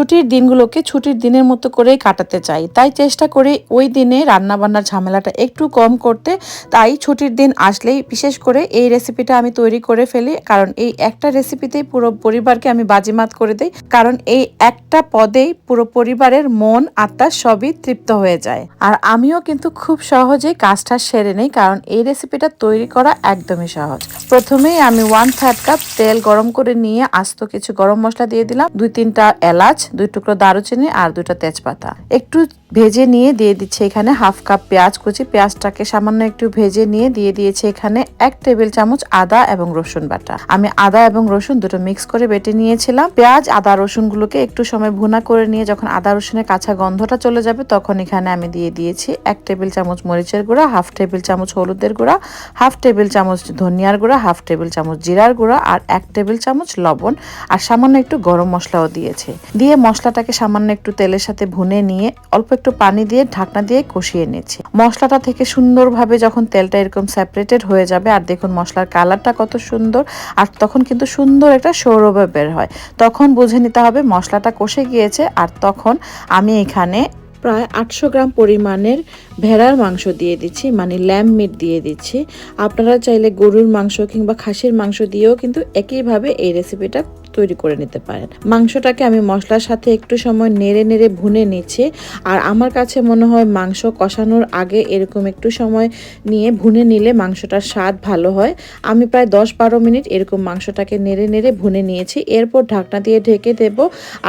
ছুটির দিনগুলোকে ছুটির দিনের মতো করেই কাটাতে চাই। তাই চেষ্টা করি ওই দিনে রান্নাবান্নার ঝামেলাটা একটু কম করতে। তাই ছুটির দিন আসলেই বিশেষ করে এই রেসিপিটা আমি তৈরি করে ফেলি। কারণ এই একটা রেসিপিতেই পুরো পরিবারকে আমি বাজিমাত করে দিই। কারণ এই একটা পদেই পুরো পরিবারের মন, আত্মা সবই তৃপ্ত হয়ে যায়। আর আমিও কিন্তু খুব সহজেই কাজটা সেরে নেই। কারণ এই রেসিপিটা তৈরি করা একদমই সহজ। প্রথমেই আমি ওয়ান থার্ড কাপ তেল গরম করে নিয়ে আস্ত কিছু গরম মশলা দিয়ে দিলাম। দুই তিনটা এলাচ দুই টুকরো দারুচিনি আর দুটো তেজপাতা। একটু ভেজে নিয়ে দিয়ে দিচ্ছে এখানে হাফ কাপ পেঁয়াজ কুচি। পেঁয়াজটাকে সামান্য একটু ভেজে নিয়ে দিয়ে দিয়েছে এখানে এক টেবিল চামচ আদা এবং রসুন বাটা। আমি আদা এবং রসুন দুটো মিক্স করে বেটে নিয়েছিলাম। পেঁয়াজ, আদা রসুন গুলোকে একটু সময় ভুনা করে নিয়ে যখন আদা, রসুনের কাঁচা গন্ধটা চলে যাবে তখন এখানে আমি দিয়ে দিয়েছি এক টেবিল চামচ মরিচের গুঁড়া, হাফ টেবিল চামচ হলুদের গুঁড়া, হাফ টেবিল চামচ ধনিয়ার গুঁড়া, হাফ টেবিল চামচ জিরার গুঁড়া আর এক টেবিল চামচ লবণ আর সামান্য একটু গরম মশলাও দিয়েছে। দিয়ে মশলাটাকে সামান্য একটু তেলের সাথে ভুনে নিয়ে অল্প একটু পানি দিয়ে ঢাকনা দিয়ে কষিয়ে নিচ্ছি মশলাটা থেকে সুন্দরভাবে যখন তেলটা এরকম সেপারেটেড হয়ে যাবে, আর দেখুন মশলার কালারটা কত সুন্দর, আর তখন কিন্তু সুন্দর একটা সৌরভে বের হয়। তখন বুঝে নিতে হবে মশলাটা কষে গিয়েছে, আর তখন আমি এখানে প্রায় আটশো গ্রাম পরিমাণের ভেড়ার মাংস দিয়ে দিচ্ছি মানে ল্যাম্প মিট দিয়ে দিচ্ছি। আপনারা চাইলে গরুর মাংস কিংবা খাসির মাংস দিয়েও কিন্তু একইভাবে এই রেসিপিটা তৈরি করে নিতে পারেন। মাংসটাকে আমি মশলার সাথে একটু সময় নেড়ে নেড়ে ভুনে নিচ্ছি। আর আমার কাছে মনে হয় মাংস কষানোর আগে এরকম একটু সময় নিয়ে ভুনে নিলে মাংসটার স্বাদ ভালো হয়। আমি প্রায় দশ বারো মিনিট এরকম মাংসটাকে নেড়ে নেড়ে ভুনে নিয়েছি। এরপর ঢাকনা দিয়ে ঢেকে দেব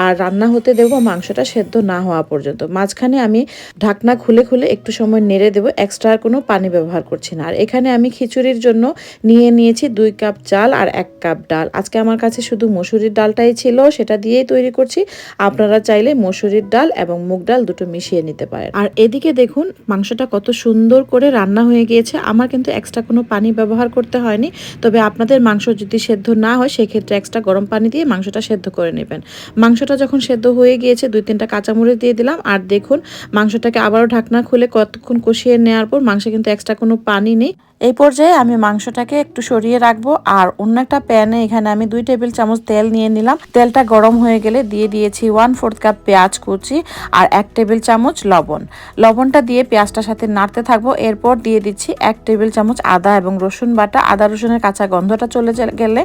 আর রান্না হতে দেব মাংসটা সেদ্ধ না হওয়া পর্যন্ত। মাঝখানে আমি ঢাকনা খুলে খুলে একটু সময় নেড়ে দেবো এক্সট্রা কোনো পানি ব্যবহার করছি না। আর এখানে আমি খিচুড়ির জন্য নিয়ে নিয়েছি দুই কাপ চাল আর এক কাপ ডাল। আজকে আমার কাছে শুধু মসুরির ডালটাই ছিল, সেটা দিয়েই তৈরি করছি। আপনারা চাইলে মসুরির ডাল এবং মুগ ডাল দুটো মিশিয়ে নিতে পারেন। আর এদিকে দেখুন, মাংসটা কত সুন্দর করে রান্না হয়ে গিয়েছে। আমার কিন্তু এক্সট্রা কোনো পানি ব্যবহার করতে হয়নি। তবে আপনাদের মাংস যদি সেদ্ধ না হয়, সেক্ষেত্রে এক্সট্রা গরম পানি দিয়ে মাংসটা সেদ্ধ করে নেবেন। মাংসটা যখন সেদ্ধ হয়ে গিয়েছে, দুই তিনটা কাঁচামরিচ দিয়ে দিলাম। আর দেখুন, মাংসটাকে আবারও ঢাকনা খুলে কতক্ষণ কষিয়ে নেওয়ার পর মাংসে কিন্তু এক্সট্রা কোনো পানি নেই। এই পর্যায়ে আমি মাংসটাকে একটু সরিয়ে রাখব, আর অন্য একটা প্যানে এখানে আমি দুই টেবিল চামচ তেল নিয়ে নিলাম। তেলটা গরম হয়ে গেলে দিয়ে দিয়েছি ওয়ান ফোর্থ কাপ পেঁয়াজ কুচি আর এক টেবিল চামচ লবণ। লবণটা দিয়ে পেঁয়াজটার সাথে নাড়তে থাকব, এরপর দিয়ে দিচ্ছি এক টেবিল চামচ আদা এবং রসুন বাটা। আদা, রসুনের কাঁচা গন্ধটা চলে গেলে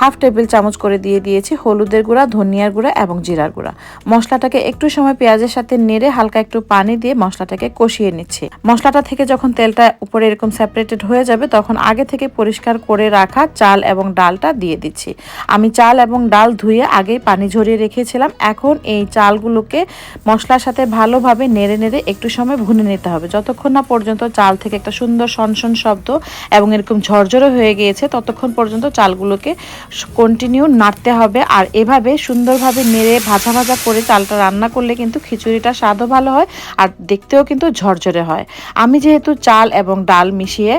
হাফ টেবিল চামচ করে দিয়ে দিয়েছি হলুদের গুঁড়া, ধনিয়ার গুঁড়া এবং জিরার গুঁড়া। মশলাটাকে একটু সময় পেঁয়াজের সাথে নেড়ে হালকা একটু পানি দিয়ে মশলাটাকে কষিয়ে নিচ্ছি। মশলাটা থেকে যখন তেলটা উপরে এরকম সেপারেটেড হয়ে যাবে, তখন আগে থেকে পরিষ্কার করে রাখা চাল এবং ডালটা দিয়ে দিচ্ছি। আমি চাল এবং ডাল ধুয়ে আগেই পানি ঝরিয়ে রেখেছিলাম। এখন এই চালগুলোকে মশলার সাথে ভালোভাবে নেড়ে নেড়ে একটু সময় ভুনে নিতে হবে। যতক্ষণ না পর্যন্ত চাল থেকে একটা সুন্দর সনসন শব্দ এবং এরকম ঝরঝরে হয়ে গিয়েছে, ততক্ষণ পর্যন্ত চালগুলোকে কন্টিনিউ নাড়তে হবে। আর এভাবে সুন্দরভাবে নেড়ে ভাজা ভাজা করে চালটা রান্না করলে কিন্তু খিচুড়িটা স্বাদও ভালো হয় আর দেখতেও কিন্তু ঝরঝরে হয়। আমি যেহেতু চাল এবং ডাল মিশিয়ে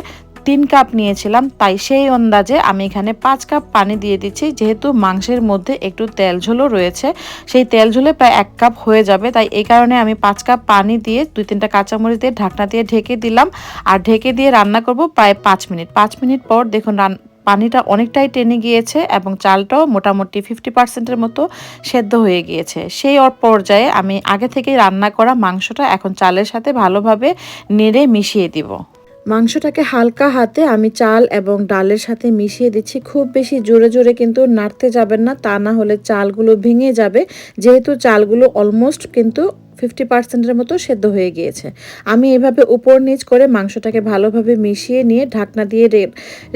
তিন কাপ নিয়েছিলাম, তাই সেই আন্দাজে আমি এখানে পাঁচ কাপ পানি দিয়ে দিচ্ছি। যেহেতু মাংসের মধ্যে একটু তেল ঝোলও রয়েছে, সেই তেল ঝোলে প্রায় এক কাপ হয়ে যাবে, তাই এই কারণে আমি পাঁচ কাপ পানি দিয়ে দুই তিনটা কাঁচামরিচ দিয়ে ঢাকনা দিয়ে ঢেকে দিলাম। আর ঢেকে দিয়ে রান্না করব প্রায় পাঁচ মিনিট। পাঁচ মিনিট পর দেখুন পানিটা অনেকটাই টেনে গিয়েছে এবং চালটাও মোটামুটি ফিফটি পার্সেন্টের মতো সেদ্ধ হয়ে গিয়েছে। সেই পর্যায়ে আমি আগে থেকেই রান্না করা মাংসটা এখন চালের সাথে ভালোভাবে নেড়ে মিশিয়ে দিব। মাংসটাকে হালকা হাতে আমি চাল এবং ডালের সাথে মিশিয়ে দিচ্ছি। খুব বেশি জোরে জোরে কিন্তু নাড়তে যাবেন না, তা না হলে চালগুলো ভেঙে যাবে। যেহেতু চালগুলো অলমোস্ট কিন্তু ফিফটি পার্সেন্টের মতো সেদ্ধ হয়ে গিয়েছে। আমি এভাবে উপর নিচ করে মাংসটাকে ভালোভাবে মিশিয়ে নিয়ে ঢাকনা দিয়ে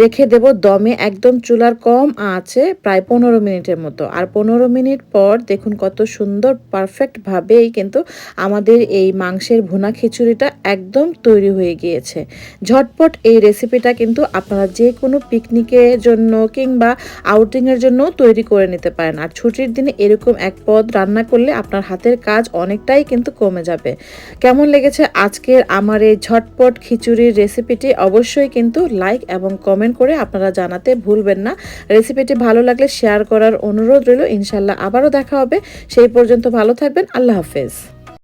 রেখে দেব দমে। একদম চুলার কম আছে, প্রায় পনেরো মিনিটের মতো। আর পনেরো মিনিট পর দেখুন কত সুন্দর, পারফেক্টভাবেই কিন্তু আমাদের এই মাংসের ভুনা খিচুড়িটা একদম তৈরি হয়ে গিয়েছে। ঝটপট এই রেসিপিটা কিন্তু আপনারা যে কোনো পিকনিকের জন্য কিংবা আউটিংয়ের জন্য তৈরি করে নিতে পারেন। আর ছুটির দিনে এরকম এক পদ রান্না করলে আপনার হাতের কাজ অনেকটাই কিন্তু কমে যাবে। কেমন লেগেছে আজকের আমার এই ঝটপট খিচুড়ির রেসিপিটি? অবশ্যই কিন্তু লাইক এবং কমেন্ট করে আপনারা জানাতে ভুলবেন না। রেসিপিটি ভালো লাগলে শেয়ার করার অনুরোধ রইল। ইনশাল্লাহ আবারও দেখা হবে। সেই পর্যন্ত ভালো থাকবেন। আল্লাহ হাফেজ।